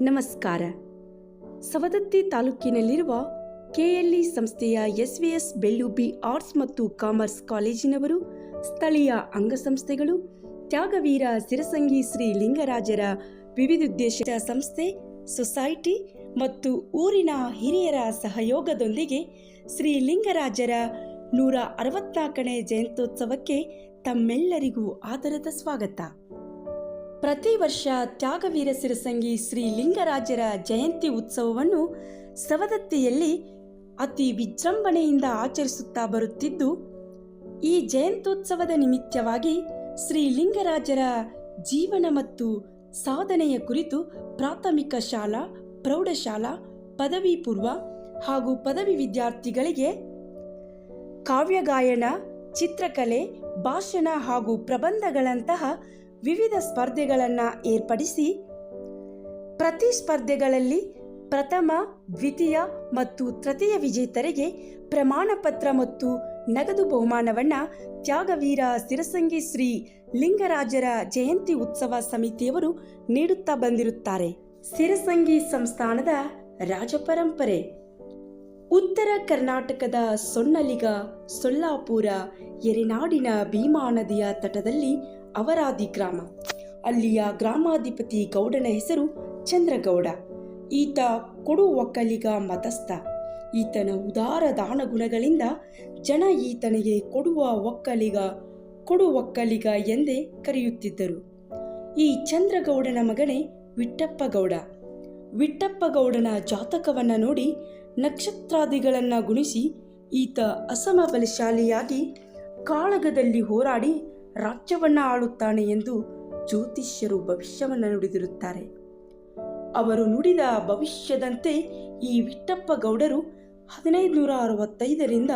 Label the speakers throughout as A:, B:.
A: ನಮಸ್ಕಾರ. ಸವದತ್ತಿ ತಾಲೂಕಿನಲ್ಲಿರುವ ಕೆಎಲ್ಇ ಸಂಸ್ಥೆಯ ಎಸ್ವಿಎಸ್ ಬೆಳ್ಳುಬ್ಬಿ ಆರ್ಟ್ಸ್ ಮತ್ತು ಕಾಮರ್ಸ್ ಕಾಲೇಜಿನವರು, ಸ್ಥಳೀಯ ಅಂಗಸಂಸ್ಥೆಗಳು, ತ್ಯಾಗವೀರ ಸಿರಸಂಗಿ ಶ್ರೀ ಲಿಂಗರಾಜರ ವಿವಿಧೋದ್ದೇಶ ಸಂಸ್ಥೆ, ಸೊಸೈಟಿ ಮತ್ತು ಊರಿನ ಹಿರಿಯರ ಸಹಯೋಗದೊಂದಿಗೆ ಶ್ರೀ ಲಿಂಗರಾಜರ ನೂರ ಅರವತ್ನಾಲ್ಕನೇ ಜಯಂತ್ಯೋತ್ಸವಕ್ಕೆ ತಮ್ಮೆಲ್ಲರಿಗೂ ಆದರದ ಸ್ವಾಗತ. ಪ್ರತಿ ವರ್ಷ ತ್ಯಾಗವೀರ ಸಿರಸಂಗಿ ಶ್ರೀ ಲಿಂಗರಾಜರ ಜಯಂತಿ ಉತ್ಸವವನ್ನು ಸವದತ್ತಿಯಲ್ಲಿ ಅತಿ ವಿಜೃಂಭಣೆಯಿಂದ ಆಚರಿಸುತ್ತಾ ಬರುತ್ತಿದ್ದು, ಈ ಜಯಂತ್ಯುತ್ಸವದ ನಿಮಿತ್ತವಾಗಿ ಶ್ರೀ ಲಿಂಗರಾಜರ ಜೀವನ ಮತ್ತು ಸಾಧನೆಯ ಕುರಿತು ಪ್ರಾಥಮಿಕ ಶಾಲಾ, ಪ್ರೌಢಶಾಲಾ, ಪದವಿ ಪೂರ್ವ ಹಾಗೂ ಪದವಿ ವಿದ್ಯಾರ್ಥಿಗಳಿಗೆ ಕಾವ್ಯಗಾಯನ, ಚಿತ್ರಕಲೆ, ಭಾಷಣ ಹಾಗೂ ಪ್ರಬಂಧಗಳಂತಹ ವಿವಿಧ ಸ್ಪರ್ಧೆಗಳನ್ನು ಏರ್ಪಡಿಸಿ, ಪ್ರತಿ ಸ್ಪರ್ಧೆಗಳಲ್ಲಿ ಪ್ರಥಮ, ದ್ವಿತೀಯ ಮತ್ತು ತೃತೀಯ ವಿಜೇತರಿಗೆ ಪ್ರಮಾಣ ಪತ್ರ ಮತ್ತು ನಗದು ಬಹುಮಾನವನ್ನು ತ್ಯಾಗವೀರ ಸಿರಸಂಗಿ ಶ್ರೀ ಲಿಂಗರಾಜರ ಜಯಂತಿ ಉತ್ಸವ ಸಮಿತಿಯವರು ನೀಡುತ್ತಾ ಬಂದಿರುತ್ತಾರೆ. ಸಿರಸಂಗಿ ಸಂಸ್ಥಾನದ ರಾಜಪರಂಪರೆ. ಉತ್ತರ ಕರ್ನಾಟಕದ ಸೊನ್ನಲಿಗ, ಸೊಲ್ಲಾಪುರ, ಎರೆನಾಡಿನ ಭೀಮಾ ನದಿಯ ತಟದಲ್ಲಿ ಅವರಾದಿ ಗ್ರಾಮ. ಅಲ್ಲಿಯ ಗ್ರಾಮಾಧಿಪತಿ ಗೌಡನ ಹೆಸರು ಚಂದ್ರಗೌಡ. ಈತ ಕೊಡು ಒಕ್ಕಲಿಗ ಮತಸ್ಥ. ಈತನ ಉದಾರ ದಾನಗುಣಗಳಿಂದ ಜನ ಈತನಿಗೆ ಕೊಡುವ ಒಕ್ಕಲಿಗ ಕೊಡು ಒಕ್ಕಲಿಗ ಎಂದೇ ಕರೆಯುತ್ತಿದ್ದರು. ಈ ಚಂದ್ರಗೌಡನ ಮಗನೇ ವಿಟ್ಟಪ್ಪಗೌಡ. ವಿಟ್ಟಪ್ಪಗೌಡನ ಜಾತಕವನ್ನು ನೋಡಿ ನಕ್ಷತ್ರಾದಿಗಳನ್ನು ಗುಣಿಸಿ ಈತ ಅಸಮ ಬಲಶಾಲಿಯಾಗಿ ಕಾಳಗದಲ್ಲಿ ಹೋರಾಡಿ ರಾಜ್ಯವನ್ನ ಆಳುತ್ತಾನೆ ಎಂದು ಜ್ಯೋತಿಷ್ಯರು ಭವಿಷ್ಯವನ್ನು ನುಡಿದಿರುತ್ತಾರೆ. ಅವರು ನುಡಿದ ಭವಿಷ್ಯದಂತೆ ಈ ವಿಟ್ಟಪ್ಪ ಗೌಡರು ಹದಿನೈದು ನೂರ ಅರವತ್ತೈದರಿಂದ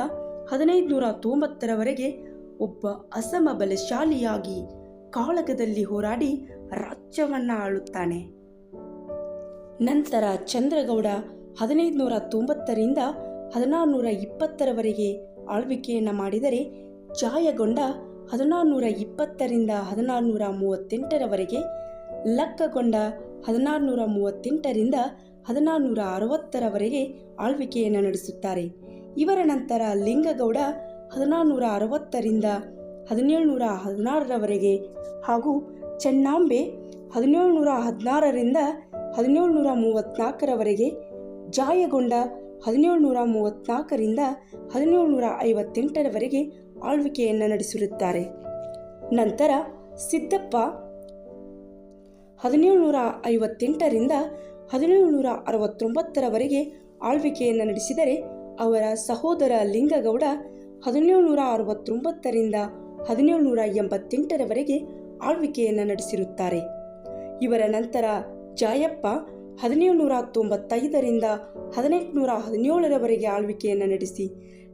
A: ಹದಿನೈದು ನೂರ ತೊಂಬತ್ತರವರೆಗೆ ಒಬ್ಬ ಅಸಮ ಬಲಶಾಲಿಯಾಗಿ ಕಾಳಗದಲ್ಲಿ ಹೋರಾಡಿ ರಾಜ್ಯವನ್ನ ಆಳುತ್ತಾನೆ. ನಂತರ ಚಂದ್ರಗೌಡ ಹದಿನೈದು ನೂರ ತೊಂಬತ್ತರಿಂದ ಹದಿನಾರು ನೂರ ಇಪ್ಪತ್ತರವರೆಗೆ ಆಳ್ವಿಕೆಯನ್ನು ಮಾಡಿದರೆ ಜಾಯಗೊಂಡ ಹದಿನಾರು ನೂರ ಇಪ್ಪತ್ತರಿಂದ ಹದಿನಾರು ನೂರ ಮೂವತ್ತೆಂಟರವರೆಗೆ ಲಕ್ಕಗೊಂಡ ಹದಿನಾರುನೂರ ಮೂವತ್ತೆಂಟರಿಂದ ಹದಿನಾರು ನೂರ ಅರವತ್ತರವರೆಗೆ ಆಳ್ವಿಕೆಯನ್ನು ನಡೆಸುತ್ತಾರೆ. ಇವರ ನಂತರ ಲಿಂಗಗೌಡ ಹದಿನಾರು ನೂರ ಅರವತ್ತರಿಂದ ಹದಿನೇಳು ನೂರ ಹದಿನಾರರವರೆಗೆ ಹಾಗೂ ಚೆನ್ನಾಂಬೆ ಹದಿನೇಳು ನೂರ ಹದಿನಾರರಿಂದ ಹದಿನೇಳು ನೂರ ಮೂವತ್ತ್ನಾಲ್ಕರವರೆಗೆ ಜಾಯಗೊಂಡ ಹದಿನೇಳು ನೂರ ಮೂವತ್ತ್ನಾಲ್ಕರಿಂದ ಹದಿನೇಳು ನೂರ ಐವತ್ತೆಂಟರವರೆಗೆ ಆಳ್ವಿಕೆಯನ್ನು ನಡೆಸಿರುತ್ತಾರೆ. ನಂತರ ಸಿದ್ದಪ್ಪ ಹದಿನೇಳು ನೂರ ಐವತ್ತೆಂಟರಿಂದ ಹದಿನೇಳು ನೂರ ಅರವತ್ತೊಂಬತ್ತರವರೆಗೆ ಆಳ್ವಿಕೆಯನ್ನು ನಡೆಸಿದರೆ ಅವರ ಸಹೋದರ ಲಿಂಗಗೌಡ ಹದಿನೇಳು ನೂರ ಅರವತ್ತೊಂಬತ್ತರಿಂದ ಹದಿನೇಳು ನೂರ ಎಂಬತ್ತೆಂಟರವರೆಗೆ ಆಳ್ವಿಕೆಯನ್ನು ನಡೆಸಿರುತ್ತಾರೆ. ಇವರ ನಂತರ ಜಾಯಪ್ಪ ಹದಿನೇಳು ನೂರ ತೊಂಬತ್ತೈದರಿಂದ ಹದಿನೆಂಟುನೂರ ಹದಿನೇಳರವರೆಗೆ ಆಳ್ವಿಕೆಯನ್ನು ನಡೆಸಿ,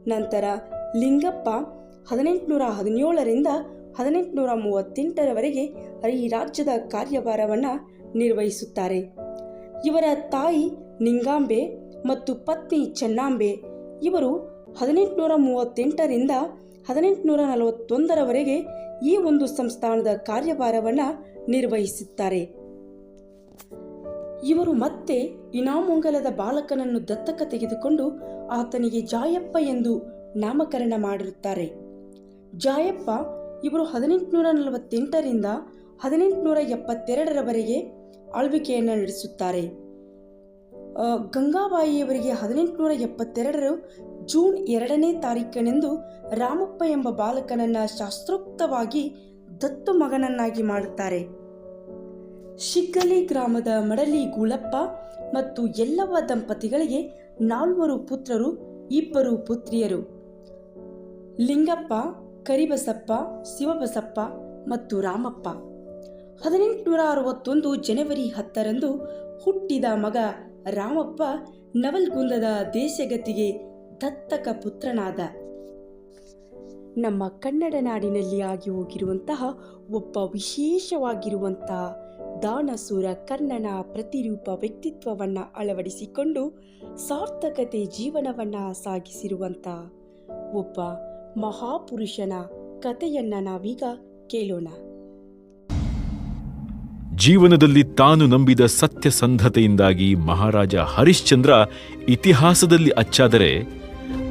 A: ನಂತರ ಲಿಂಗಪ್ಪ ಹದಿನೆಂಟುನೂರ ಹದಿನೇಳರಿಂದ ಹದಿನೆಂಟುನೂರ ಮೂವತ್ತೆಂಟರವರೆಗೆ ಈ ರಾಜ್ಯದ ಕಾರ್ಯಭಾರವನ್ನು ನಿರ್ವಹಿಸುತ್ತಾರೆ. ಇವರ ತಾಯಿ ನಿಂಗಾಂಬೆ ಮತ್ತು ಪತ್ನಿ ಚೆನ್ನಾಂಬೆ, ಇವರು ಹದಿನೆಂಟುನೂರ ಮೂವತ್ತೆಂಟರಿಂದ ಹದಿನೆಂಟುನೂರ ನಲವತ್ತೊಂದರವರೆಗೆ ಈ ಒಂದು ಸಂಸ್ಥಾನದ ಕಾರ್ಯಭಾರವನ್ನು ನಿರ್ವಹಿಸುತ್ತಾರೆ. ಇವರು ಮತ್ತೆ ಇನಾಮೊಂಗಲದ ಬಾಲಕನನ್ನು ದತ್ತಕ ತೆಗೆದುಕೊಂಡು ಆತನಿಗೆ ಜಾಯಪ್ಪ ಎಂದು ನಾಮಕರಣ ಮಾಡಿರುತ್ತಾರೆ. ಜಾಯಪ್ಪ, ಇವರು ಹದಿನೆಂಟುನೂರ ನಲವತ್ತೆಂಟರಿಂದ ಹದಿನೆಂಟುನೂರ ಎಪ್ಪತ್ತೆರಡರವರೆಗೆ ಆಳ್ವಿಕೆಯನ್ನು ನಡೆಸುತ್ತಾರೆ. ಗಂಗಾಬಾಯಿಯವರಿಗೆ ಹದಿನೆಂಟುನೂರ ಎಪ್ಪತ್ತೆರಡರ ಜೂನ್ ಎರಡನೇ ತಾರೀಕನೆಂದು ರಾಮಪ್ಪ ಎಂಬ ಬಾಲಕನನ್ನು ಶಾಸ್ತ್ರೋಕ್ತವಾಗಿ ದತ್ತು ಮಗನನ್ನಾಗಿ ಮಾಡುತ್ತಾರೆ. ಶಿಗ್ಗಲಿ ಗ್ರಾಮದ ಮಡಲಿ ಗೂಳಪ್ಪ ಮತ್ತು ಎಲ್ಲವ ದಂಪತಿಗಳಿಗೆ ನಾಲ್ವರು ಪುತ್ರರು, ಇಬ್ಬರು ಪುತ್ರಿಯರು. ಲಿಂಗಪ್ಪ ಕರಿಬಸಪ್ಪ, ಶಿವಬಸಪ್ಪ ಮತ್ತು ರಾಮಪ್ಪ. ಹದಿನೆಂಟುನೂರ ಅರವತ್ತೊಂದು ಜನವರಿ ಹತ್ತರಂದು ಹುಟ್ಟಿದ ಮಗ ರಾಮಪ್ಪ ನವಲ್ಗುಂದದ ದೇಶಗತಿಗೆ ದತ್ತಕ ಪುತ್ರನಾದ. ನಮ್ಮ ಕನ್ನಡ ನಾಡಿನಲ್ಲಿ ಆಗಿ ಹೋಗಿರುವಂತಹ ಒಬ್ಬ ವಿಶೇಷವಾಗಿರುವಂತಹ ದಾನಸೂರ ಕರ್ಣನ ಪ್ರತಿರೂಪ ವ್ಯಕ್ತಿತ್ವವನ್ನು ಅಳವಡಿಸಿಕೊಂಡು ಸಾರ್ಥಕತೆ ಜೀವನವನ್ನು ಸಾಗಿಸಿರುವಂಥ ಒಬ್ಬ ಮಹಾಪುರುಷನ ಕಥೆಯನ್ನ ನಾವೀಗ ಕೇಳೋಣ.
B: ಜೀವನದಲ್ಲಿ ತಾನು ನಂಬಿದ ಸತ್ಯಸಂಧತೆಯಿಂದಾಗಿ ಮಹಾರಾಜ ಹರಿಶ್ಚಂದ್ರ ಇತಿಹಾಸದಲ್ಲಿ ಅಚ್ಚಾದರೆ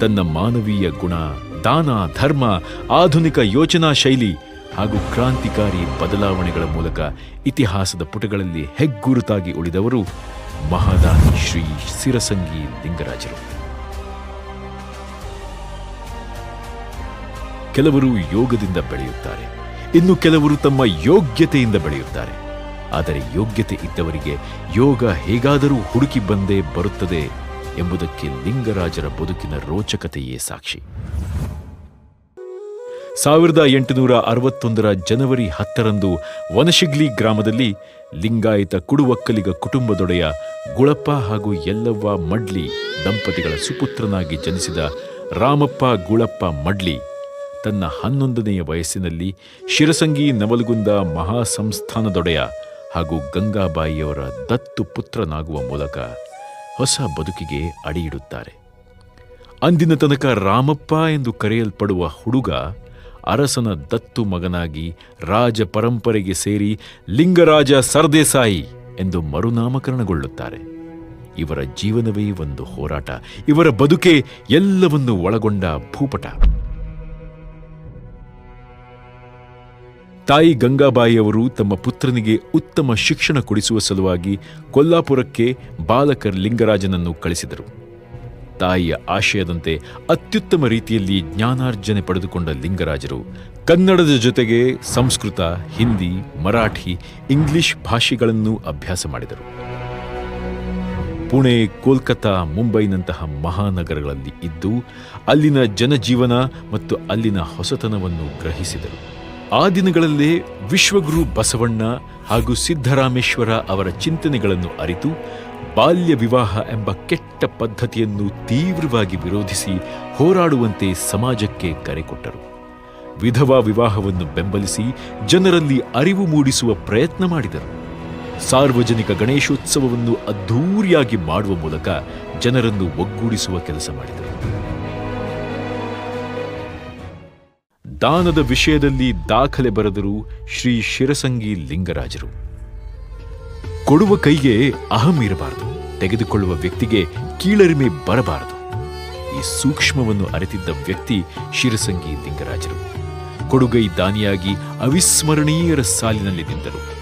B: ತನ್ನ ಮಾನವೀಯ ಗುಣ, ದಾನ, ಧರ್ಮ, ಆಧುನಿಕ ಯೋಚನಾ ಶೈಲಿ ಹಾಗೂ ಕ್ರಾಂತಿಕಾರಿ ಬದಲಾವಣೆಗಳ ಮೂಲಕ ಇತಿಹಾಸದ ಪುಟಗಳಲ್ಲಿ ಹೆಗ್ಗುರುತಾಗಿ ಉಳಿದವರು ಮಹಾದಾನಿ ಶ್ರೀ ಸಿರಸಂಗಿ ಲಿಂಗರಾಜರು. ಕೆಲವರು ಯೋಗದಿಂದ ಬೆಳೆಯುತ್ತಾರೆ. ಇನ್ನು ಕೆಲವರು ತಮ್ಮ ಯೋಗ್ಯತೆಯಿಂದ ಬೆಳೆಯುತ್ತಾರೆ. ಆದರೆ ಯೋಗ್ಯತೆ ಇದ್ದವರಿಗೆ ಯೋಗ ಹೇಗಾದರೂ ಹುಡುಕಿ ಬಂದೇ ಬರುತ್ತದೆ ಎಂಬುದಕ್ಕೆ ಲಿಂಗರಾಜರ ಬದುಕಿನ ರೋಚಕತೆಯೇ ಸಾಕ್ಷಿ. ಸಾವಿರದ ಎಂಟುನೂರ ಅರವತ್ತೊಂದರ ಜನವರಿ ಹತ್ತರಂದು ವನಶಿಗ್ಲಿ ಗ್ರಾಮದಲ್ಲಿ ಲಿಂಗಾಯತ ಕುಡುವಕ್ಕಲಿಗ ಕುಟುಂಬದೊಡೆಯ ಗುಳಪ್ಪ ಹಾಗೂ ಯಲ್ಲವ್ವ ಮಡ್ಲಿ ದಂಪತಿಗಳ ಸುಪುತ್ರನಾಗಿ ಜನಿಸಿದ ರಾಮಪ್ಪ ಗುಳಪ್ಪ ಮಡ್ಲಿ ತನ್ನ ಹನ್ನೊಂದನೆಯ ವಯಸ್ಸಿನಲ್ಲಿ ಶಿರಸಂಗಿ ನವಲಗುಂದ ಮಹಾಸಂಸ್ಥಾನದೊಡೆಯ ಹಾಗೂ ಗಂಗಾಬಾಯಿಯವರ ದತ್ತು ಪುತ್ರನಾಗುವ ಮೂಲಕ ಹೊಸ ಬದುಕಿಗೆ ಅಡಿಯಿಡುತ್ತಾರೆ. ಅಂದಿನ ತನಕ ರಾಮಪ್ಪ ಎಂದು ಕರೆಯಲ್ಪಡುವ ಹುಡುಗ ಅರಸನ ದತ್ತು ಮಗನಾಗಿ ರಾಜ ಪರಂಪರೆಗೆ ಸೇರಿ ಲಿಂಗರಾಜ ಸರ್ದೇಸಾಯಿ ಎಂದು ಮರುನಾಮಕರಣಗೊಳ್ಳುತ್ತಾರೆ. ಇವರ ಜೀವನವೇ ಒಂದು ಹೋರಾಟ. ಇವರ ಬದುಕೆ ಎಲ್ಲವನ್ನು ಒಳಗೊಂಡ ಭೂಪಟ. ತಾಯಿ ಗಂಗಾಬಾಯಿಯವರು ತಮ್ಮ ಪುತ್ರನಿಗೆ ಉತ್ತಮ ಶಿಕ್ಷಣ ಕೊಡಿಸುವ ಸಲುವಾಗಿ ಕೊಲ್ಲಾಪುರಕ್ಕೆ ಬಾಲಕರ್ ಲಿಂಗರಾಜನನ್ನು ಕಳಿಸಿದರು. ತಾಯಿಯ ಆಶಯದಂತೆ ಅತ್ಯುತ್ತಮ ರೀತಿಯಲ್ಲಿ ಜ್ಞಾನಾರ್ಜನೆ ಪಡೆದುಕೊಂಡ ಲಿಂಗರಾಜರು ಕನ್ನಡದ ಜೊತೆಗೆ ಸಂಸ್ಕೃತ, ಹಿಂದಿ, ಮರಾಠಿ, ಇಂಗ್ಲಿಷ್ ಭಾಷೆಗಳನ್ನು ಅಭ್ಯಾಸ ಮಾಡಿದರು. ಪುಣೆ, ಕೋಲ್ಕತಾ, ಮುಂಬೈನಂತಹ ಮಹಾನಗರಗಳಲ್ಲಿ ಇದ್ದು ಅಲ್ಲಿನ ಜನಜೀವನ ಮತ್ತು ಅಲ್ಲಿನ ಹೊಸತನವನ್ನು ಗ್ರಹಿಸಿದರು. ಆ ದಿನಗಳಲ್ಲೇ ವಿಶ್ವಗುರು ಬಸವಣ್ಣ ಹಾಗೂ ಸಿದ್ದರಾಮೇಶ್ವರ ಅವರ ಚಿಂತನೆಗಳನ್ನು ಅರಿತು ಬಾಲ್ಯ ವಿವಾಹ ಎಂಬ ಕೆಟ್ಟ ಪದ್ಧತಿಯನ್ನು ತೀವ್ರವಾಗಿ ವಿರೋಧಿಸಿ ಹೋರಾಡುವಂತೆ ಸಮಾಜಕ್ಕೆ ಕರೆ ಕೊಟ್ಟರು. ವಿಧವಾ ವಿವಾಹವನ್ನು ಬೆಂಬಲಿಸಿ ಜನರಲ್ಲಿ ಅರಿವು ಮೂಡಿಸುವ ಪ್ರಯತ್ನ ಮಾಡಿದರು. ಸಾರ್ವಜನಿಕ ಗಣೇಶೋತ್ಸವವನ್ನು ಅದ್ಧೂರಿಯಾಗಿ ಮಾಡುವ ಮೂಲಕ ಜನರನ್ನು ಒಗ್ಗೂಡಿಸುವ ಕೆಲಸ ಮಾಡಿದರು. ದಾನದ ವಿಷಯದಲ್ಲಿ ದಾಖಲೆ ಬರೆದರು ಶ್ರೀ ಶಿರಸಂಗಿ ಲಿಂಗರಾಜರು. ಕೊಡುವ ಕೈಗೆ ಅಹಂ ಇರಬಾರದು, ತೆಗೆದುಕೊಳ್ಳುವ ವ್ಯಕ್ತಿಗೆ ಕೀಳರಿಮೆ ಬರಬಾರದು. ಈ ಸೂಕ್ಷ್ಮವನ್ನು ಅರಿತಿದ್ದ ವ್ಯಕ್ತಿ ಶಿರಸಂಗಿ ಲಿಂಗರಾಜರು. ಕೊಡುಗೈ ದಾನಿಯಾಗಿ ಅವಿಸ್ಮರಣೀಯರ ಸಾಲಿನಲ್ಲಿ ನಿಂತರು.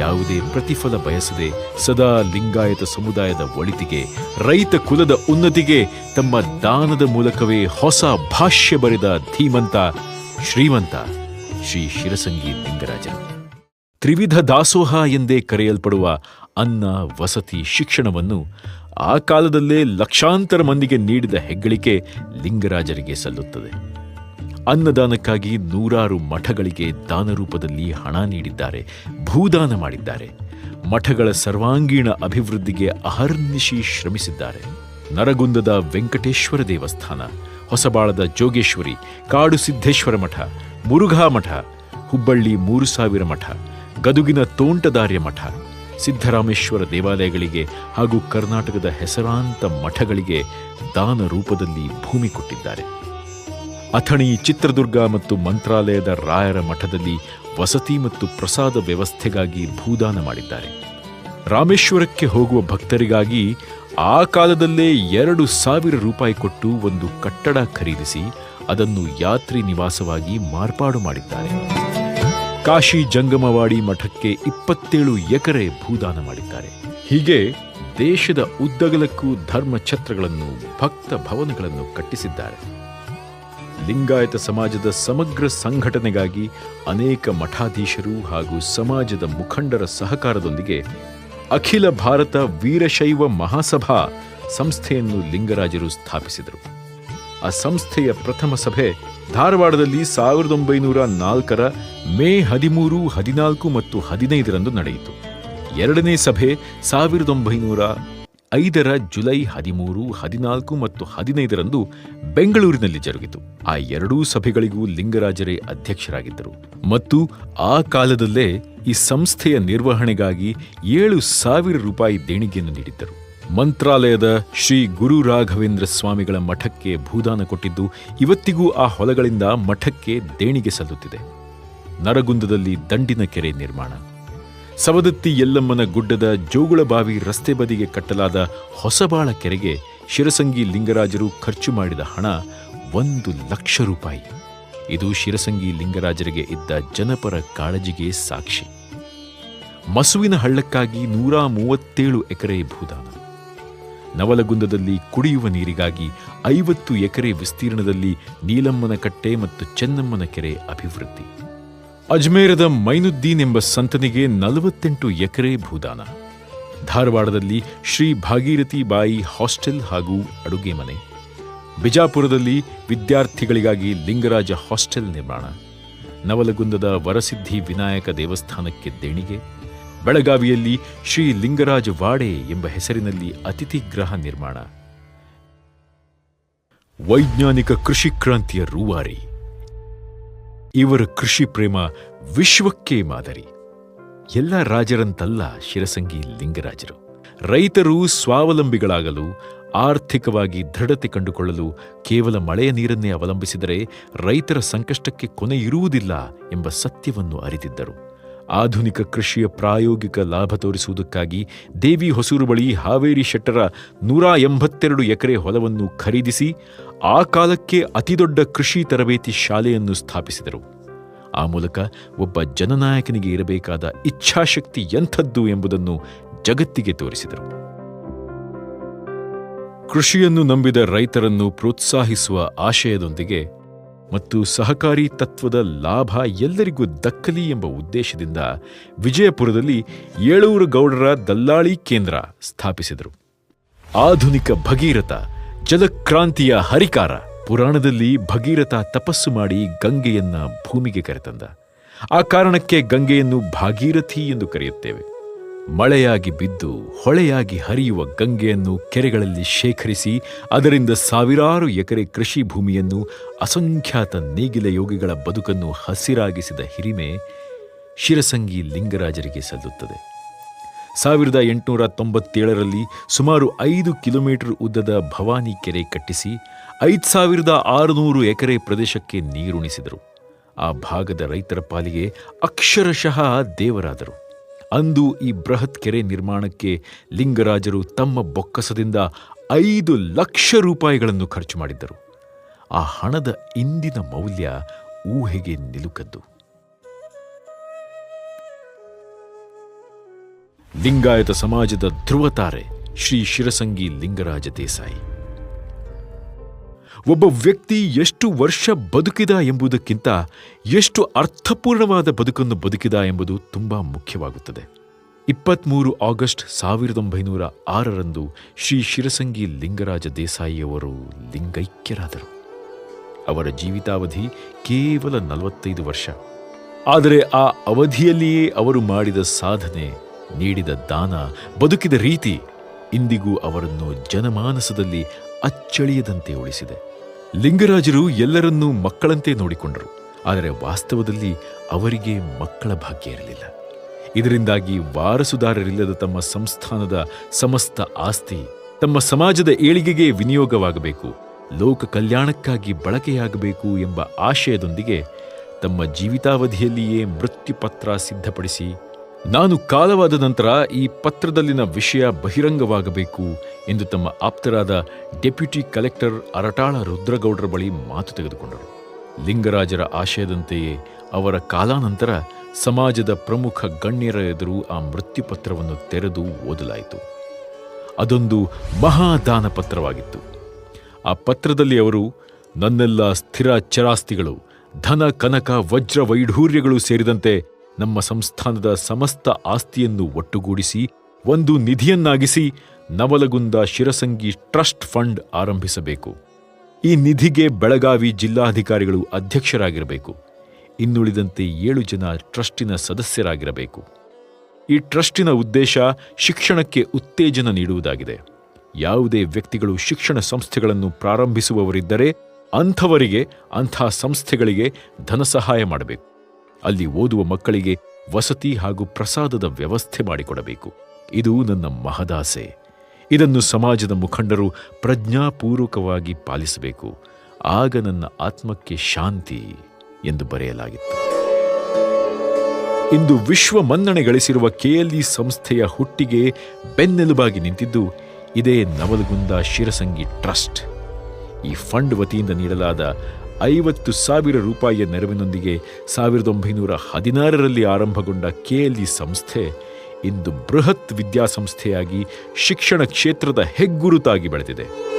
B: ಯಾವುದೇ ಪ್ರತಿಫಲ ಬಯಸದೆ ಸದಾ ಲಿಂಗಾಯತ ಸಮುದಾಯದ ಒಳಿತಿಗೆ, ರೈತ ಕುಲದ ಉನ್ನತಿಗೆ ತಮ್ಮ ದಾನದ ಮೂಲಕವೇ ಹೊಸ ಭಾಷ್ಯ ಬರೆದ ಧೀಮಂತ ಶ್ರೀಮಂತ ಶ್ರೀ ಶಿರಸಂಗಿ ಲಿಂಗರಾಜರು ತ್ರಿವಿಧ ದಾಸೋಹ ಎಂದೇ ಕರೆಯಲ್ಪಡುವ ಅನ್ನ ವಸತಿ ಶಿಕ್ಷಣವನ್ನು ಆ ಕಾಲದಲ್ಲೇ ಲಕ್ಷಾಂತರ ಮಂದಿಗೆ ನೀಡಿದ ಹೆಗ್ಗಳಿಕೆ ಲಿಂಗರಾಜರಿಗೆ ಸಲ್ಲುತ್ತದೆ. ಅನ್ನದಾನಕ್ಕಾಗಿ ನೂರಾರು ಮಠಗಳಿಗೆ ದಾನ ರೂಪದಲ್ಲಿ ಹಣ ನೀಡಿದ್ದಾರೆ, ಭೂದಾನ ಮಾಡಿದ್ದಾರೆ. ಮಠಗಳ ಸರ್ವಾಂಗೀಣ ಅಭಿವೃದ್ಧಿಗೆ ಅಹರ್ನಿಶಿ ಶ್ರಮಿಸಿದ್ದಾರೆ. ನರಗುಂದದ ವೆಂಕಟೇಶ್ವರ ದೇವಸ್ಥಾನ ಹೊಸಬಾಳದ ಜೋಗೇಶ್ವರಿ, ಕಾಡು ಸಿದ್ದೇಶ್ವರ ಮಠ, ಮುರುಘಾ ಮಠ, ಹುಬ್ಬಳ್ಳಿ ಮೂರು ಸಾವಿರ ಮಠ, ಗದುಗಿನ ತೋಂಟದಾರ್ಯ ಮಠ ಸಿದ್ದರಾಮೇಶ್ವರ ದೇವಾಲಯಗಳಿಗೆ ಹಾಗೂ ಕರ್ನಾಟಕದ ಹೆಸರಾಂತ ಮಠಗಳಿಗೆ ದಾನ ರೂಪದಲ್ಲಿ ಭೂಮಿ ಕೊಟ್ಟಿದ್ದಾರೆ. ಅಥಣಿ, ಚಿತ್ರದುರ್ಗ ಮತ್ತು ಮಂತ್ರಾಲಯದ ರಾಯರ ಮಠದಲ್ಲಿ ವಸತಿ ಮತ್ತು ಪ್ರಸಾದ ವ್ಯವಸ್ಥೆಗಾಗಿ ಭೂದಾನ ಮಾಡಿದ್ದಾರೆ. ರಾಮೇಶ್ವರಕ್ಕೆ ಹೋಗುವ ಭಕ್ತರಿಗಾಗಿ ಆ ಕಾಲದಲ್ಲೇ ಎರಡು ಸಾವಿರ ರೂಪಾಯಿ ಕೊಟ್ಟು ಒಂದು ಕಟ್ಟಡ ಖರೀದಿಸಿ ಅದನ್ನು ಯಾತ್ರಿ ನಿವಾಸವಾಗಿ ಮಾರ್ಪಾಡು ಮಾಡಿದ್ದಾರೆ. ಕಾಶಿ ಜಂಗಮವಾಡಿ ಮಠಕ್ಕೆ ಇಪ್ಪತ್ತೇಳು ಎಕರೆ ಭೂದಾನ ಮಾಡಿದ್ದಾರೆ. ಹೀಗೆ ದೇಶದ ಉದ್ದಗಲಕ್ಕೂ ಧರ್ಮ ಛತ್ರಗಳನ್ನು ಭಕ್ತ ಭವನಗಳನ್ನು ಕಟ್ಟಿಸಿದ್ದಾರೆ. ಲಿಂಗಾಯತ ಸಮಾಜದ ಸಮಗ್ರ ಸಂಘಟನೆಗಾಗಿ ಅನೇಕ ಮಠಾಧೀಶರು ಹಾಗೂ ಸಮಾಜದ ಮುಖಂಡರ ಸಹಕಾರದೊಂದಿಗೆ ಅಖಿಲ ಭಾರತ ವೀರಶೈವ ಮಹಾಸಭಾ ಸಂಸ್ಥೆಯನ್ನು ಲಿಂಗರಾಜರು ಸ್ಥಾಪಿಸಿದರು. ಆ ಸಂಸ್ಥೆಯ ಪ್ರಥಮ ಸಭೆ ಧಾರವಾಡದಲ್ಲಿ ಸಾವಿರದ ಒಂಬೈನೂರ ನಾಲ್ಕರ ಮೇ ಹದಿಮೂರು, ಹದಿನಾಲ್ಕು ಮತ್ತು ಹದಿನೈದರಂದು ನಡೆಯಿತು. ಎರಡನೇ ಸಭೆ ಸಾವಿರದ ಒಂಬೈನೂರ ಐದರ ಜುಲೈ ಹದಿಮೂರು, ಹದಿನಾಲ್ಕು ಮತ್ತು ಹದಿನೈದರಂದು ಬೆಂಗಳೂರಿನಲ್ಲಿ ಜರುಗಿತು. ಆ ಎರಡೂ ಸಭೆಗಳಿಗೂ ಲಿಂಗರಾಜರೇ ಅಧ್ಯಕ್ಷರಾಗಿದ್ದರು. ಮತ್ತು ಆ ಕಾಲದಲ್ಲೇ ಈ ಸಂಸ್ಥೆಯ ನಿರ್ವಹಣೆಗಾಗಿ ಏಳು ಸಾವಿರ ರೂಪಾಯಿ ದೇಣಿಗೆಯನ್ನು ನೀಡಿದ್ದರು. ಮಂತ್ರಾಲಯದ ಶ್ರೀ ಗುರು ರಾಘವೇಂದ್ರ ಸ್ವಾಮಿಗಳ ಮಠಕ್ಕೆ ಭೂದಾನ ಕೊಟ್ಟಿದ್ದು ಇವತ್ತಿಗೂ ಆ ಹೊಲಗಳಿಂದ ಮಠಕ್ಕೆ ದೇಣಿಗೆ ಸಲ್ಲುತ್ತಿದೆ. ನರಗುಂದದಲ್ಲಿ ದಂಡಿನ ಕೆರೆ ನಿರ್ಮಾಣ. ಸವದತ್ತಿ ಯಲ್ಲಮ್ಮನ ಗುಡ್ಡದ ಜೋಗುಳಬಾವಿ ರಸ್ತೆ ಬದಿಗೆ ಕಟ್ಟಲಾದ ಹೊಸಬಾಳ ಕೆರೆಗೆ ಶಿರಸಂಗಿ ಲಿಂಗರಾಜರು ಖರ್ಚು ಮಾಡಿದ ಹಣ ಒಂದು ಲಕ್ಷ ರೂಪಾಯಿ. ಇದು ಶಿರಸಂಗಿ ಲಿಂಗರಾಜರಿಗೆ ಇದ್ದ ಜನಪರ ಕಾಳಜಿಗೆ ಸಾಕ್ಷಿ. ಮಸುವಿನ ಹಳ್ಳಕ್ಕಾಗಿ ನೂರ ಮೂವತ್ತೇಳು ಎಕರೆ ಭೂದಾನ. ನವಲಗುಂದದಲ್ಲಿ ಕುಡಿಯುವ ನೀರಿಗಾಗಿ ಐವತ್ತು ಎಕರೆ ವಿಸ್ತೀರ್ಣದಲ್ಲಿ ನೀಲಮ್ಮನ ಕಟ್ಟೆ ಮತ್ತು ಚೆನ್ನಮ್ಮನ ಕೆರೆ ಅಭಿವೃದ್ಧಿ. ಅಜ್ಮೇರದ ಮೈನುದ್ದೀನ್ ಎಂಬ ಸಂತನಿಗೆ ನಲವತ್ತೆಂಟು ಎಕರೆ ಭೂದಾನ. ಧಾರವಾಡದಲ್ಲಿ ಶ್ರೀ ಭಾಗೀರಥಿ ಬಾಯಿ ಹಾಸ್ಟೆಲ್ ಹಾಗೂ ಅಡುಗೆ ಮನೆ. ಬಿಜಾಪುರದಲ್ಲಿ ವಿದ್ಯಾರ್ಥಿಗಳಿಗಾಗಿ ಲಿಂಗರಾಜ ಹಾಸ್ಟೆಲ್ ನಿರ್ಮಾಣ. ನವಲಗುಂದದ ವರಸಿದ್ಧಿ ವಿನಾಯಕ ದೇವಸ್ಥಾನಕ್ಕೆ ದೇಣಿಗೆ. ಬೆಳಗಾವಿಯಲ್ಲಿ ಶ್ರೀ ಲಿಂಗರಾಜ ವಾಡೆ ಎಂಬ ಹೆಸರಿನಲ್ಲಿ ಅತಿಥಿ ಗೃಹ ನಿರ್ಮಾಣ. ವೈಜ್ಞಾನಿಕ ಕೃಷಿ ಕ್ರಾಂತಿಯ ರೂವಾರಿ. ಇವರ ಕೃಷಿ ಪ್ರೇಮ ವಿಶ್ವಕ್ಕೆ ಮಾದರಿ. ಎಲ್ಲ ರಾಜರಂತಲ್ಲ ಶಿರಸಂಗಿ ಲಿಂಗರಾಜರು. ರೈತರು ಸ್ವಾವಲಂಬಿಗಳಾಗಲು, ಆರ್ಥಿಕವಾಗಿ ದೃಢತೆ ಕಂಡುಕೊಳ್ಳಲು ಕೇವಲ ಮಳೆಯ ನೀರನ್ನೇ ಅವಲಂಬಿಸಿದರೆ ರೈತರ ಸಂಕಷ್ಟಕ್ಕೆ ಕೊನೆ ಇರುವುದಿಲ್ಲ ಎಂಬ ಸತ್ಯವನ್ನು ಅರಿತಿದ್ದರು. ಆಧುನಿಕ ಕೃಷಿಯ ಪ್ರಾಯೋಗಿಕ ಲಾಭ ತೋರಿಸುವುದಕ್ಕಾಗಿ ದೇವಿ ಹೊಸೂರು ಬಳಿ ಹಾವೇರಿ ಶೆಟ್ಟರ ನೂರ ಎಂಬತ್ತೆರಡು ಎಕರೆ ಹೊಲವನ್ನು ಖರೀದಿಸಿ, ಆ ಕಾಲಕ್ಕೆ ಅತಿದೊಡ್ಡ ಕೃಷಿ ತರಬೇತಿ ಶಾಲೆಯನ್ನು ಸ್ಥಾಪಿಸಿದರು. ಆ ಮೂಲಕ ಒಬ್ಬ ಜನನಾಯಕನಿಗೆ ಇರಬೇಕಾದ ಇಚ್ಛಾಶಕ್ತಿ ಎಂಥದ್ದು ಎಂಬುದನ್ನು ಜಗತ್ತಿಗೆ ತೋರಿಸಿದರು. ಕೃಷಿಯನ್ನು ನಂಬಿದ ರೈತರನ್ನು ಪ್ರೋತ್ಸಾಹಿಸುವ ಆಶಯದೊಂದಿಗೆ ಮತ್ತು ಸಹಕಾರಿ ತತ್ವದ ಲಾಭ ಎಲ್ಲರಿಗೂ ದಕ್ಕಲಿ ಎಂಬ ಉದ್ದೇಶದಿಂದ ವಿಜಯಪುರದಲ್ಲಿ ಏಳೂರು ಗೌಡರ ದಲ್ಲಾಳಿ ಕೇಂದ್ರ ಸ್ಥಾಪಿಸಿದರು. ಆಧುನಿಕ ಭಗೀರಥ, ಜಲಕ್ರಾಂತಿಯ ಹರಿಕಾರ ಪುರಾಣದಲ್ಲಿ ಭಗೀರಥ ತಪಸ್ಸು ಮಾಡಿ ಗಂಗೆಯನ್ನ ಭೂಮಿಗೆ ಕರೆತಂದ. ಆ ಕಾರಣಕ್ಕೆ ಗಂಗೆಯನ್ನು ಭಾಗೀರಥಿ ಎಂದು ಕರೆಯುತ್ತೇವೆ. ಮಳೆಯಾಗಿ ಬಿದ್ದು ಹೊಳೆಯಾಗಿ ಹರಿಯುವ ಗಂಗೆಯನ್ನು ಕೆರೆಗಳಲ್ಲಿ ಶೇಖರಿಸಿ ಅದರಿಂದ ಸಾವಿರಾರು ಎಕರೆ ಕೃಷಿ ಭೂಮಿಯನ್ನು ಅಸಂಖ್ಯಾತ ನೇಗಿಲ ಯೋಗಿಗಳ ಬದುಕನ್ನು ಹಸಿರಾಗಿಸಿದ ಹಿರಿಮೆ ಶಿರಸಂಗಿ ಲಿಂಗರಾಜರಿಗೆ ಸಲ್ಲುತ್ತದೆ. ಸಾವಿರದ ಎಂಟುನೂರ ತೊಂಬತ್ತೇಳರಲ್ಲಿ ಸುಮಾರು ಐದು ಕಿಲೋಮೀಟರ್ ಉದ್ದದ ಭವಾನಿ ಕೆರೆ ಕಟ್ಟಿಸಿ ಐದು ಸಾವಿರದ ಆರುನೂರು ಎಕರೆ ಪ್ರದೇಶಕ್ಕೆ ನೀರುಣಿಸಿದರು. ಆ ಭಾಗದ ರೈತರ ಪಾಲಿಗೆ ಅಕ್ಷರಶಃ ದೇವರಾದರು. ಅಂದು ಈ ಬೃಹತ್ ಕೆರೆ ನಿರ್ಮಾಣಕ್ಕೆ ಲಿಂಗರಾಜರು ತಮ್ಮ ಬೊಕ್ಕಸದಿಂದ ಐದು ಲಕ್ಷ ರೂಪಾಯಿಗಳನ್ನು ಖರ್ಚು ಮಾಡಿದ್ದರು. ಆ ಹಣದ ಇಂದಿನ ಮೌಲ್ಯ ಊಹೆಗೆ ನಿಲುಕದ್ದು. ಲಿಂಗಾಯತ ಸಮಾಜದ ಧ್ರುವತಾರೆ ಶ್ರೀ ಶಿರಸಂಗಿ ಲಿಂಗರಾಜ ದೇಸಾಯಿ. ಒಬ್ಬ ವ್ಯಕ್ತಿ ಎಷ್ಟು ವರ್ಷ ಬದುಕಿದ ಎಂಬುದಕ್ಕಿಂತ ಎಷ್ಟು ಅರ್ಥಪೂರ್ಣವಾದ ಬದುಕನ್ನು ಬದುಕಿದ ಎಂಬುದು ತುಂಬಾ ಮುಖ್ಯವಾಗುತ್ತದೆ. ಇಪ್ಪತ್ಮೂರು ಆಗಸ್ಟ್ ಸಾವಿರದ ಒಂಬೈನೂರ ಆರರಂದು ಶ್ರೀ ಶಿರಸಂಗಿ ಲಿಂಗರಾಜ ದೇಸಾಯಿಯವರು ಲಿಂಗೈಕ್ಯರಾದರು. ಅವರ ಜೀವಿತಾವಧಿ ಕೇವಲ ನಲವತ್ತೈದು ವರ್ಷ. ಆದರೆ ಆ ಅವಧಿಯಲ್ಲಿಯೇ ಅವರು ಮಾಡಿದ ಸಾಧನೆ, ನೀಡಿದ ದಾನ, ಬದುಕಿದ ರೀತಿ ಇಂದಿಗೂ ಅವರನ್ನು ಜನಮಾನಸದಲ್ಲಿ ಅಚ್ಚಳಿಯದಂತೆ ಉಳಿಸಿದೆ. ಲಿಂಗರಾಜರು ಎಲ್ಲರನ್ನೂ ಮಕ್ಕಳಂತೆ ನೋಡಿಕೊಂಡರು, ಆದರೆ ವಾಸ್ತವದಲ್ಲಿ ಅವರಿಗೆ ಮಕ್ಕಳ ಭಾಗ್ಯ ಇರಲಿಲ್ಲ. ಇದರಿಂದಾಗಿ ವಾರಸುದಾರರಿಲ್ಲದ ತಮ್ಮ ಸಂಸ್ಥಾನದ ಸಮಸ್ತ ಆಸ್ತಿ, ತಮ್ಮ ಸಮಾಜದ ಏಳಿಗೆಗೆ ವಿನಿಯೋಗವಾಗಬೇಕು, ಲೋಕ ಕಲ್ಯಾಣಕ್ಕಾಗಿ ಬಳಕೆಯಾಗಬೇಕು ಎಂಬ ಆಶಯದೊಂದಿಗೆ ತಮ್ಮ ಜೀವಿತಾವಧಿಯಲ್ಲಿಯೇ ಮೃತ್ಯುಪತ್ರ ಸಿದ್ಧಪಡಿಸಿ ನಾನು ಕಾಲವಾದ ನಂತರ ಈ ಪತ್ರದಲ್ಲಿನ ವಿಷಯ ಬಹಿರಂಗವಾಗಬೇಕು ಎಂದು ತಮ್ಮ ಆಪ್ತರಾದ ಡೆಪ್ಯೂಟಿ ಕಲೆಕ್ಟರ್ ಅರಟಾಳ ರುದ್ರಗೌಡರ ಬಳಿ ಮಾತು ತೆಗೆದುಕೊಂಡರು. ಲಿಂಗರಾಜರ ಆಶಯದಂತೆಯೇ ಅವರ ಕಾಲಾನಂತರ ಸಮಾಜದ ಪ್ರಮುಖ ಗಣ್ಯರ ಎದುರು ಆ ಮೃತ್ಯುಪತ್ರವನ್ನು ತೆರೆದು ಓದಲಾಯಿತು. ಅದೊಂದು ಮಹಾದಾನ ಪತ್ರವಾಗಿತ್ತು. ಆ ಪತ್ರದಲ್ಲಿ ಅವರು, ನನ್ನೆಲ್ಲ ಸ್ಥಿರ ಚರಾಸ್ತಿಗಳು ಧನ, ಕನಕ, ವಜ್ರ, ವೈಢೂರ್ಯಗಳು ಸೇರಿದಂತೆ ನಮ್ಮ ಸಂಸ್ಥಾನದ ಸಮಸ್ತ ಆಸ್ತಿಯನ್ನು ಒಟ್ಟುಗೂಡಿಸಿ, ಒಂದು ನಿಧಿಯನ್ನಾಗಿಸಿ ನವಲಗುಂದ ಶಿರಸಂಗಿ ಟ್ರಸ್ಟ್ ಫಂಡ್ ಆರಂಭಿಸಬೇಕು. ಈ ನಿಧಿಗೆ ಬೆಳಗಾವಿ ಜಿಲ್ಲಾಧಿಕಾರಿಗಳು ಅಧ್ಯಕ್ಷರಾಗಿರಬೇಕು. ಇನ್ನುಳಿದಂತೆ ಏಳು ಜನ ಟ್ರಸ್ಟಿನ ಸದಸ್ಯರಾಗಿರಬೇಕು. ಈ ಟ್ರಸ್ಟಿನ ಉದ್ದೇಶ ಶಿಕ್ಷಣಕ್ಕೆ ಉತ್ತೇಜನ ನೀಡುವುದಾಗಿದೆ. ಯಾವುದೇ ವ್ಯಕ್ತಿಗಳು ಶಿಕ್ಷಣ ಸಂಸ್ಥೆಗಳನ್ನು ಪ್ರಾರಂಭಿಸುವವರಿದ್ದರೆ ಅಂಥವರಿಗೆ, ಅಂಥ ಸಂಸ್ಥೆಗಳಿಗೆ ಧನಸಹಾಯ ಮಾಡಬೇಕು. ಅಲ್ಲಿ ಓದುವ ಮಕ್ಕಳಿಗೆ ವಸತಿ ಹಾಗೂ ಪ್ರಸಾದದ ವ್ಯವಸ್ಥೆ ಮಾಡಿಕೊಡಬೇಕು. ಇದು ನನ್ನ ಮಹದಾಸೆ. ಇದನ್ನು ಸಮಾಜದ ಮುಖಂಡರು ಪ್ರಜ್ಞಾಪೂರ್ವಕವಾಗಿ ಪಾಲಿಸಬೇಕು. ಆಗ ನನ್ನ ಆತ್ಮಕ್ಕೆ ಶಾಂತಿ ಎಂದು ಬರೆಯಲಾಗಿತ್ತು. ಇಂದು ವಿಶ್ವ ಮನ್ನಣೆ ಗಳಿಸಿರುವ ಕೆಎಲ್ಇ ಸಂಸ್ಥೆಯ ಹುಟ್ಟಿಗೆ ಬೆನ್ನೆಲುಬಾಗಿ ನಿಂತಿದ್ದು, ಇದೇ ನವಲಗುಂದ ಶಿರಸಂಗಿ ಟ್ರಸ್ಟ್. ಈ ಫಂಡ್ ವತಿಯಿಂದ ನೀಡಲಾದ ಐವತ್ತು ಸಾವಿರ ರೂಪಾಯಿಯ ನೆರವಿನೊಂದಿಗೆ ಸಾವಿರದ ಒಂಬೈನೂರ ಹದಿನಾರರಲ್ಲಿ ಆರಂಭಗೊಂಡ ಕೆಎಲ್ಇ ಸಂಸ್ಥೆ ಇಂದು ಬೃಹತ್ ವಿದ್ಯಾಸಂಸ್ಥೆಯಾಗಿ ಶಿಕ್ಷಣ ಕ್ಷೇತ್ರದ ಹೆಗ್ಗುರುತಾಗಿ ಬೆಳೆದಿದೆ.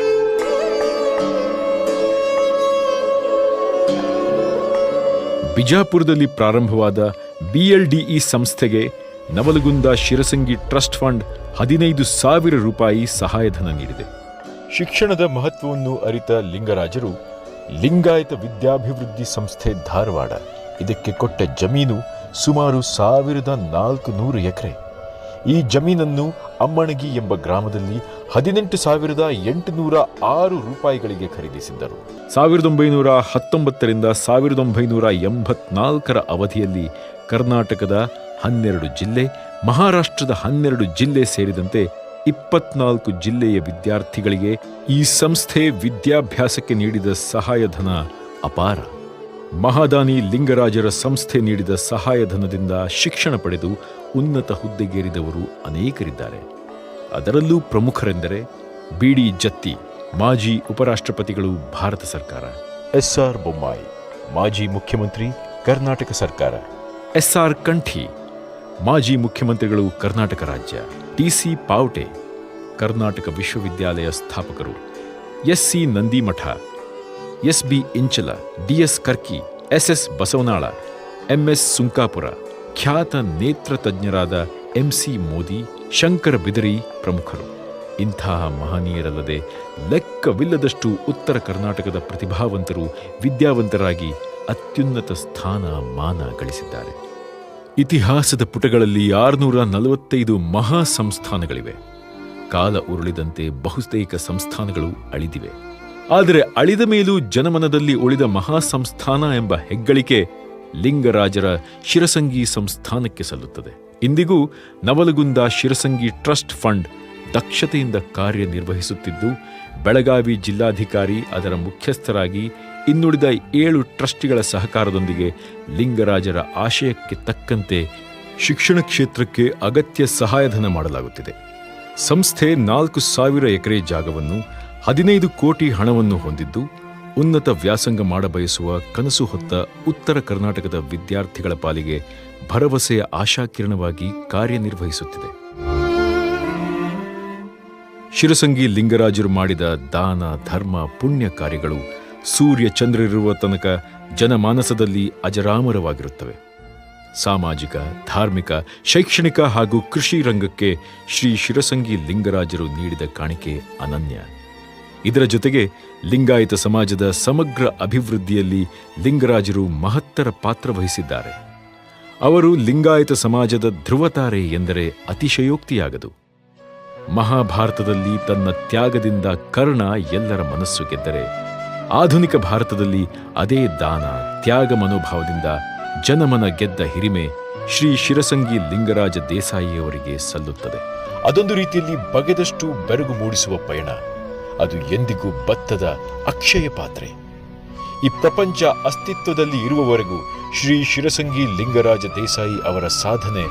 B: ಬಿಜಾಪುರದಲ್ಲಿ ಪ್ರಾರಂಭವಾದ ಬಿಎಲ್ಡಿಇ ಸಂಸ್ಥೆಗೆ ನವಲಗುಂದ ಶಿರಸಂಗಿ ಟ್ರಸ್ಟ್ ಫಂಡ್ ಹದಿನೈದು ಸಾವಿರ ರೂಪಾಯಿ ಸಹಾಯಧನ ನೀಡಿದೆ. ಶಿಕ್ಷಣದ ಮಹತ್ವವನ್ನು ಅರಿತ ಲಿಂಗರಾಜರು ಲಿಂಗಾಯತ ವಿದ್ಯಾಭಿವೃದ್ಧಿ ಸಂಸ್ಥೆ ಧಾರವಾಡ. ಇದಕ್ಕೆ ಕೊಟ್ಟ ಜಮೀನು ಸುಮಾರು ಸಾವಿರದ ನಾಲ್ಕು ನೂರು ಎಕರೆ. ಈ ಜಮೀನನ್ನು ಅಮ್ಮಣಗಿ ಎಂಬ ಗ್ರಾಮದಲ್ಲಿ ಹದಿನೆಂಟು ಸಾವಿರದ ಎಂಟುನೂರ ಆರು ರೂಪಾಯಿಗಳಿಗೆ ಖರೀದಿಸಿದ್ದರು. ಸಾವಿರದ ಒಂಬೈನೂರ ಹತ್ತೊಂಬತ್ತರಿಂದ ಸಾವಿರದ ಒಂಬೈನೂರ ಎಂಬತ್ನಾಲ್ಕರ ಅವಧಿಯಲ್ಲಿ ಕರ್ನಾಟಕದ ಹನ್ನೆರಡು ಜಿಲ್ಲೆ, ಮಹಾರಾಷ್ಟ್ರದ ಹನ್ನೆರಡು ಜಿಲ್ಲೆ ಸೇರಿದಂತೆ ಇಪ್ಪತ್ನಾಲ್ಕು ಜಿಲ್ಲೆಯ ವಿದ್ಯಾರ್ಥಿಗಳಿಗೆ ಈ ಸಂಸ್ಥೆ ವಿದ್ಯಾಭ್ಯಾಸಕ್ಕೆ ನೀಡಿದ ಸಹಾಯಧನ ಅಪಾರ. ಮಹಾದಾನಿ ಲಿಂಗರಾಜರ ಸಂಸ್ಥೆ ನೀಡಿದ ಸಹಾಯಧನದಿಂದ ಶಿಕ್ಷಣ ಪಡೆದು ಉನ್ನತ ಹುದ್ದೆಗೇರಿದವರು ಅನೇಕರಿದ್ದಾರೆ. ಅದರಲ್ಲೂ ಪ್ರಮುಖರೆಂದರೆ ಬಿಡಿ ಜತ್ತಿ ಮಾಜಿ ಉಪರಾಷ್ಟ್ರಪತಿಗಳು ಭಾರತ ಸರ್ಕಾರ. ಎಸ್ಆರ್ ಬೊಮ್ಮಾಯಿ ಮಾಜಿ ಮುಖ್ಯಮಂತ್ರಿ ಕರ್ನಾಟಕ ಸರ್ಕಾರ. ಎಸ್ಆರ್ ಕಂಠಿ ಮಾಜಿ ಮುಖ್ಯಮಂತ್ರಿಗಳು ಕರ್ನಾಟಕ ರಾಜ್ಯ. ಟಿಸಿ ಪಾವಟೆ, ಕರ್ನಾಟಕ ವಿಶ್ವವಿದ್ಯಾಲಯ ಸ್ಥಾಪಕರು. S C Nandimath S B Inchal D S Karki S S Basavanal M S Sunkapur, ಖ್ಯಾತ ನೇತ್ರ ತಜ್ಞರಾದ ಎಂಸಿ ಮೋದಿ, ಶಂಕರ ಬಿದರಿ ಪ್ರಮುಖರು. ಇಂತಹ ಮಹನೀಯರಲ್ಲದೆ ಲೆಕ್ಕವಿಲ್ಲದಷ್ಟು ಉತ್ತರ ಕರ್ನಾಟಕದ ಪ್ರತಿಭಾವಂತರು ವಿದ್ಯಾವಂತರಾಗಿ ಅತ್ಯುನ್ನತ ಸ್ಥಾನ ಮಾನ ಗಳಿಸಿದ್ದಾರೆ. ಇತಿಹಾಸದ ಪುಟಗಳಲ್ಲಿ ಆರುನೂರ ನಲವತ್ತೈದು ಮಹಾ ಸಂಸ್ಥಾನಗಳಿವೆ. ಕಾಲ ಉರುಳಿದಂತೆ ಬಹುತೇಕ ಸಂಸ್ಥಾನಗಳು ಅಳಿದಿವೆ. ಆದರೆ ಅಳಿದ ಮೇಲೂ ಜನಮನದಲ್ಲಿ ಉಳಿದ ಮಹಾ ಸಂಸ್ಥಾನ ಎಂಬ ಹೆಗ್ಗಳಿಕೆ ಲಿಂಗರಾಜರ ಶಿರಸಂಗಿ ಸಂಸ್ಥಾನಕ್ಕೆ ಸಲ್ಲುತ್ತದೆ. ಇಂದಿಗೂ ನವಲಗುಂದ ಶಿರಸಂಗಿ ಟ್ರಸ್ಟ್ ಫಂಡ್ ದಕ್ಷತೆಯಿಂದ ಕಾರ್ಯನಿರ್ವಹಿಸುತ್ತಿದ್ದು, ಬೆಳಗಾವಿ ಜಿಲ್ಲಾಧಿಕಾರಿ ಅದರ ಮುಖ್ಯಸ್ಥರಾಗಿ ಇನ್ನುಳಿದ ಏಳು ಟ್ರಸ್ಟಿಗಳ ಸಹಕಾರದೊಂದಿಗೆ ಲಿಂಗರಾಜರ ಆಶಯಕ್ಕೆ ತಕ್ಕಂತೆ ಶಿಕ್ಷಣ ಕ್ಷೇತ್ರಕ್ಕೆ ಅಗತ್ಯ ಸಹಾಯಧನ ಮಾಡಲಾಗುತ್ತಿದೆ. ಸಂಸ್ಥೆ ನಾಲ್ಕು ಸಾವಿರ ಎಕರೆ ಜಾಗವನ್ನು ಹದಿನೈದು ಕೋಟಿ ಹಣವನ್ನು ಹೊಂದಿದ್ದು, ಉನ್ನತ ವ್ಯಾಸಂಗ ಮಾಡಬಯಸುವ ಕನಸು ಹೊತ್ತ ಉತ್ತರ ಕರ್ನಾಟಕದ ವಿದ್ಯಾರ್ಥಿಗಳ ಪಾಲಿಗೆ ಭರವಸೆಯ ಆಶಾಕಿರಣವಾಗಿ ಕಾರ್ಯನಿರ್ವಹಿಸುತ್ತಿದೆ. ಶಿರಸಂಗಿ ಲಿಂಗರಾಜರು ಮಾಡಿದ ದಾನ, ಧರ್ಮ, ಪುಣ್ಯ ಕಾರ್ಯಗಳು ಸೂರ್ಯ ಚಂದ್ರರಿರುವ ತನಕ ಜನಮಾನಸದಲ್ಲಿ ಅಜರಾಮರವಾಗಿರುತ್ತವೆ. ಸಾಮಾಜಿಕ, ಧಾರ್ಮಿಕ, ಶೈಕ್ಷಣಿಕ ಹಾಗೂ ಕೃಷಿ ರಂಗಕ್ಕೆ ಶ್ರೀ ಶಿರಸಂಗಿ ಲಿಂಗರಾಜರು ನೀಡಿದ ಕಾಣಿಕೆ ಅನನ್ಯ. ಇದರ ಜೊತೆಗೆ ಲಿಂಗಾಯತ ಸಮಾಜದ ಸಮಗ್ರ ಅಭಿವೃದ್ಧಿಯಲ್ಲಿ ಲಿಂಗರಾಜರು ಮಹತ್ತರ ಪಾತ್ರ ವಹಿಸಿದ್ದಾರೆ. ಅವರು ಲಿಂಗಾಯತ ಸಮಾಜದ ಧ್ರುವತಾರೆ ಎಂದರೆ ಅತಿಶಯೋಕ್ತಿಯಾಗದು. ಮಹಾಭಾರತದಲ್ಲಿ ತನ್ನ ತ್ಯಾಗದಿಂದ ಕರ್ಣ ಎಲ್ಲರ ಮನಸ್ಸು ಗೆದ್ದರೆ ಆಧುನಿಕ ಭಾರತದಲ್ಲಿ ಅದೇ ದಾನ, ತ್ಯಾಗ ಮನೋಭಾವದಿಂದ ಜನಮನ ಗೆದ್ದ ಹಿರಿಮೆ ಶ್ರೀ ಶಿರಸಂಗಿ ಲಿಂಗರಾಜ ದೇಸಾಯಿಯವರಿಗೆ ಸಲ್ಲುತ್ತದೆ. ಅದೊಂದು ರೀತಿಯಲ್ಲಿ ಬಗೆದಷ್ಟು ಬೆರಗು ಮೂಡಿಸುವ ಪಯಣ, ಅದು ಎಂದಿಗೂ ಬತ್ತದ ಅಕ್ಷಯ ಪಾತ್ರೆ. ಈ ಪ್ರಪಂಚ ಅಸ್ತಿತ್ವದಲ್ಲಿ ಇರುವವರೆಗೂ ಶ್ರೀ ಶಿರಸಂಗಿ ಲಿಂಗರಾಜ ದೇಸಾಯಿ ಅವರ ಸಾಧನೆ